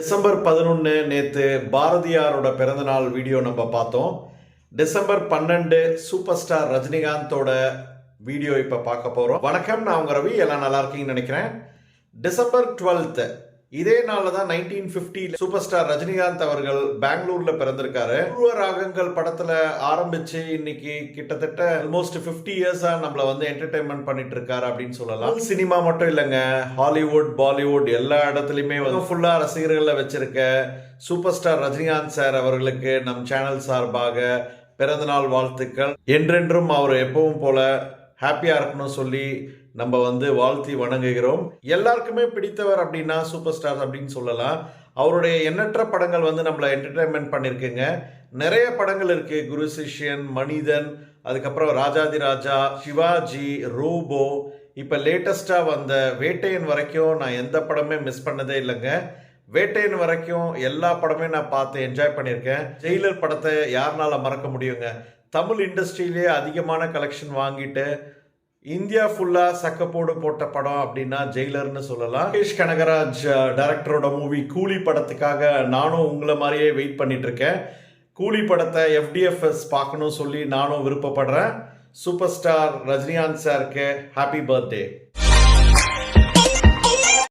December பதினொன்று நேற்று பாரதியாரோட பிறந்தநாள் வீடியோ நம்ம பார்த்தோம். டிசம்பர் பன்னெண்டு சூப்பர் ஸ்டார் ரஜினிகாந்தோட வீடியோ இப்போ பார்க்க போகிறோம் வணக்கம் நான் உங்க ரவி. எல்லாம் நல்லா இருக்கீங்கன்னு நினைக்கிறேன். டிசம்பர் டுவெல்த்து இதே நாளில் தான் நைன்டீன் ஃபிஃப்டியில் சூப்பர் ஸ்டார் ரஜினிகாந்த் அவர்கள் பெங்களூர்ல பிறந்திருக்காரு. பூர்வ ராகங்கள் படத்துல ஆரம்பிச்சு இன்னைக்கு கிட்டத்தட்ட ஆல்மோஸ்ட் 50 இயர்ஸா நம்மள வந்து என்டர்டைன்மெண்ட் பண்ணிட்டு இருக்காரு அப்படின்னு சொல்லலாம். சினிமா மட்டும் இல்லைங்க ஹாலிவுட் பாலிவுட் எல்லா இடத்துலையுமே வந்து ஃபுல்லா ரசிகர்களை வச்சிருக்க சூப்பர் ஸ்டார் ரஜினிகாந்த் சார் அவர்களுக்கு நம் சேனல் சார்பாக பிறந்தநாள் வாழ்த்துக்கள். என்றென்றும் அவர் எப்பவும் போல ஹாப்பியாக இருக்கணும் சொல்லி நம்ம வந்து வாழ்த்தி வணங்குகிறோம். எல்லாருக்குமே பிடித்தவர் அப்படின்னா சூப்பர் ஸ்டார் அப்படின்னு சொல்லலாம். அவருடைய எண்ணற்ற படங்கள் வந்து நம்மளை என்டர்டைன்மெண்ட் பண்ணியிருக்குங்க. நிறைய படங்கள் இருக்குது குரு சிஷ்யன் மனிதன் அதுக்கப்புறம் ராஜாதி ராஜா சிவாஜி ரூபோ. இப்போ லேட்டஸ்ட்டாக வந்த வேட்டையன் வரைக்கும் நான் எந்த படமே மிஸ் பண்ணதே இல்லைங்க. வேட்டையன் வரைக்கும் எல்லா படமே நான் பார்த்து என்ஜாய் பண்ணியிருக்கேன். ஜெயிலர் படத்தை யாருனால மறக்க முடியுங்க? தமிழ் இண்டஸ்ட்ரியிலே அதிகமான கலெக்ஷன் வாங்கிட்டு இந்தியா ஃபுல்லாக சக்கப்போடு போட்ட படம் அப்படின்னா ஜெயிலர்னு சொல்லலாம். கேஷ் கனகராஜ் டைரக்டரோட மூவி கூலி படத்துக்காக நானும் உங்களை மாதிரியே வெயிட் பண்ணிட்டு இருக்கேன். கூலி படத்தை எஃப்டிஎஃப்எஸ் பார்க்கணும் சொல்லி நானும் விருப்பப்படுறேன். சூப்பர் ஸ்டார் ரஜினிகாந்த் சாருக்கு ஹாப்பி பர்த்டே